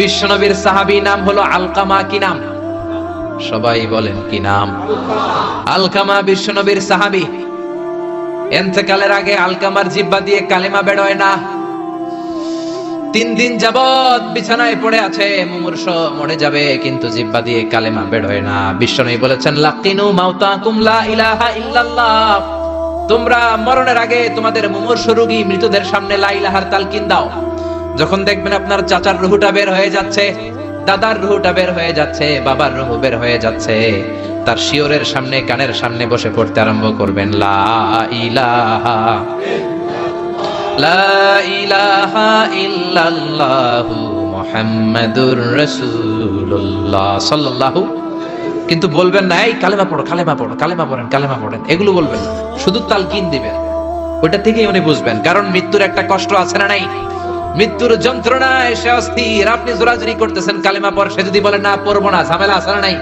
বিশ্বনবীর সাহাবী নাম হলো আলকামা কি নাম? সবাই বলেন কি নাম? আলকামা বিশ্বনবীর সাহাবী। এন্তেকালের আগে আলকামার জিব্বা দিয়ে কালেমা বেরোয় না। তিন দিন যাবত বিছানায় পড়ে আছে, মুমূর্ষ মরে যাবে, কিন্তু জিব্বা দিয়ে কালেমা বেরোয় না। বিশ্বনবী বলেছেন, লাকিনু মাউতাকুম লা ইলাহা ইল্লাল্লাহ। তোমরা মরণের আগে তোমাদের মুমূর্ষ রোগী মৃতদের সামনে লা ইলাহার তালকিন দাও। যখন দেখবেন আপনার চাচার রুহুটা বের হয়ে যাচ্ছে, দাদার রুহুটা বের হয়ে যাচ্ছে, বাবার রুহু বের হয়ে যাচ্ছে, তার শিওরের সামনে, কানের সামনে বসে পড়তে আরম্ভ করবেন, লা ইলাহা লা ইলাহা ইল্লাল্লাহু মুহাম্মাদুর রাসূলুল্লাহ সাল্লাল্লাহু কিন্তু বলবেন না, এই কালেমা পড়ো কালেমা পড়ো, কালেমা পড়েন কালেমা পড়েন এগুলো বলবেন। শুধু তালকিন দিবেন ওটা থেকেই উনি বুঝবেন, কারণ মৃত্যুর একটা কষ্ট আছে না নাই মৃত্যুর যন্ত্রণায় সে অস্থির। আপনি জোরাজুরি করতেছেন, কালেমা পর সে যদি বলে, না, পড়ব না, ঝামেলা আছে নাই?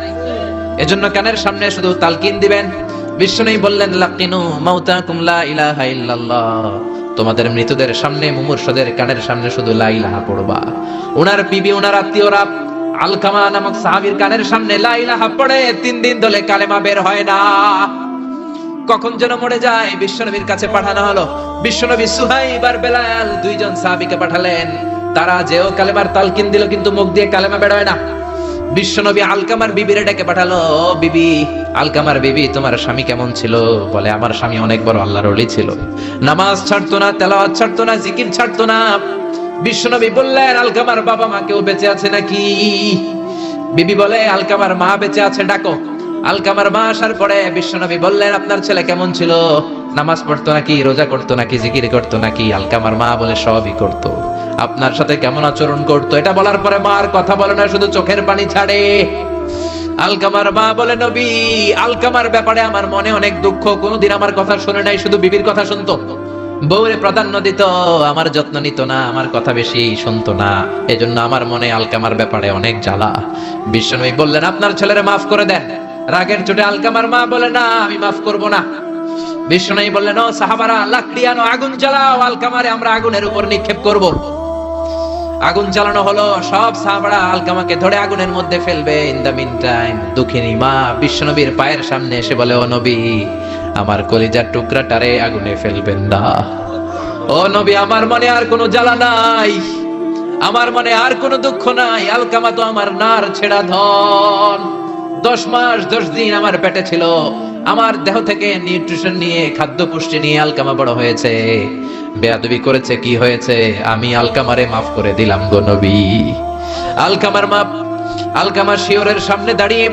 এজন্য কানের সামনে শুধু তালকিন দিবেন। বিষ্ণুই বললেন, লাকিনু মাউতাকুম লা ইলাহা ইল্লাল্লাহ। তোমাদের মৃতদের সামনে, মুমূর্ষদের কানের সামনে শুধু লা ইলাহা পড়বা। ওনার বিবি ওনার আত্মীয়রা আলকামা নামক সাহাবীর কানের সামনে লা ইলাহা পড়ে। তিন দিন ধরে কালেমা বের হয় না। কখন যেন মরে যায়, বিশ্বনবীর কাছে পাঠানো হলো। বিশ্বনবী সুহাইব আর দুইজন সাহাবীকে পাঠালেন। তারা যেও কালেমার তালকিন দিল, কিন্তু মুখ দিয়ে কালেমা বেরোয় না। বিশ্বনবী আলকামার বিবিরে ডেকে পাঠালো বিবি, আলকামার বিবি, তোমার স্বামী কেমন ছিল? বলে, আমার স্বামী অনেক বড় আল্লাহর ওলি ছিল। নামাজ ছাড়তো না, তেলাওয়াত ছাড়তো না, জিকির ছাড়তো না। বিশ্বনবী বললেন, আলকামার বাবা মা কেউ বেঁচে আছে নাকি? বিবি বলে, আলকামার মা বেঁচে আছে, ডাকো। আলকামার মা আসার পরে বিশ্বনবী বললেন, আপনার ছেলে কেমন ছিল? নামাজ পড়তো নাকি, রোজা করতো নাকি, জিকির করতো নাকি? আলকামার মা বলে, সবই করতো। আপনার সাথে কেমন আচরণ করতো? এটা বলার পরে মা আর কথা বলে না, শুধু চোখের পানি ছাড়ে। আলকামার মা বলে, নবী, আলকামার ব্যাপারে আমার মনে অনেক দুঃখ। কোনোদিন আমার কথা শুনে নাই, শুধু বিবির কথা শুনতো। বউরে প্রাধান্য দিত, আমার যত্ন নিত না, আমার কথা বেশি শুনতো না। এজন্য আমার মনে আলকামার ব্যাপারে অনেক জ্বালা। বিশ্বনবী বললেন, আপনার ছেলেরে মাফ করে দেন। রাগের চোটে আলকামার মা বলে, না, আমি মাফ করব না। বিশ্বনবী বললেন, ও সাহাবারা লাকড়ি আনো আগুন জ্বালাও, আলকামারে আমরা আগুনের উপর নিক্ষেপ করব। আগুন জ্বালানো হলো, সব সাহাবারা আলকামাকে ধরে আগুনের মধ্যে ফেলবে। ইন দা মিন টাইম দুঃখিনী মা বিশ্বনবীর পায়ের সামনে এসে বলে, ও নবী, আমার কলিজার টুকরাটারে আগুনে ফেলবেন না। ও নবী, আমার মনে আর কোনো জ্বালা নাই। আমার মনে আর কোনো দুঃখ নাই। আলকামা তো আমার নার ছেড়া ধন। দশ মাস, দশ দিন আমার পেটে ছিল। আমার দেহ থেকে নিউট্রিশন নিয়ে খাদ্য পুষ্টি নিয়ে আলকামা বড় হয়েছে। বেয়াদবি করেছে, কি হয়েছে? আমি আলকামারে মাফ করে দিলাম গো নবী। আলকামার মাপ, আলকামার শিওরের সামনে দাঁড়িয়ে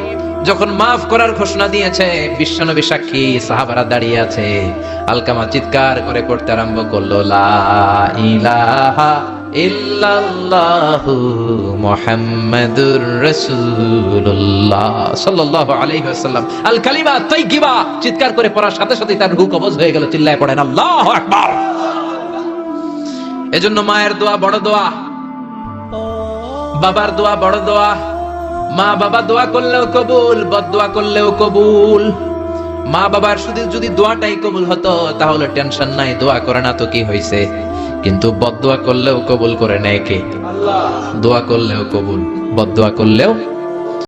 যখন মাফ করার ঘোষণা দিয়েছে, বিশ্বনবী সাক্ষী, সাহাবারা দাঁড়িয়ে আছে। আলকামা চিৎকার করে পড়তে আরম্ভ করল চিৎকার করে পড়ার সাথে সাথে তার রূহ কবজ হয়ে গেল, চিল্লায় পড়েন, আল্লাহু আকবার! এজন্য মায়ের দোয়া বড় দোয়া, বাবার দোয়া বড় দোয়া মা বাবা দোয়া করলেও কবুল, বদ দোয়া করলেও কবুল। মা বাবার শুধু যদি দোয়াটাই কবুল হতো, তাহলে টেনশন নাই, দোয়া করে না তো কি হয়েছে কিন্তু বদ দোয়া করলেও কবুল করে নেয় কে? দোয়া করলেও কবুল, বদ দোয়া করলেও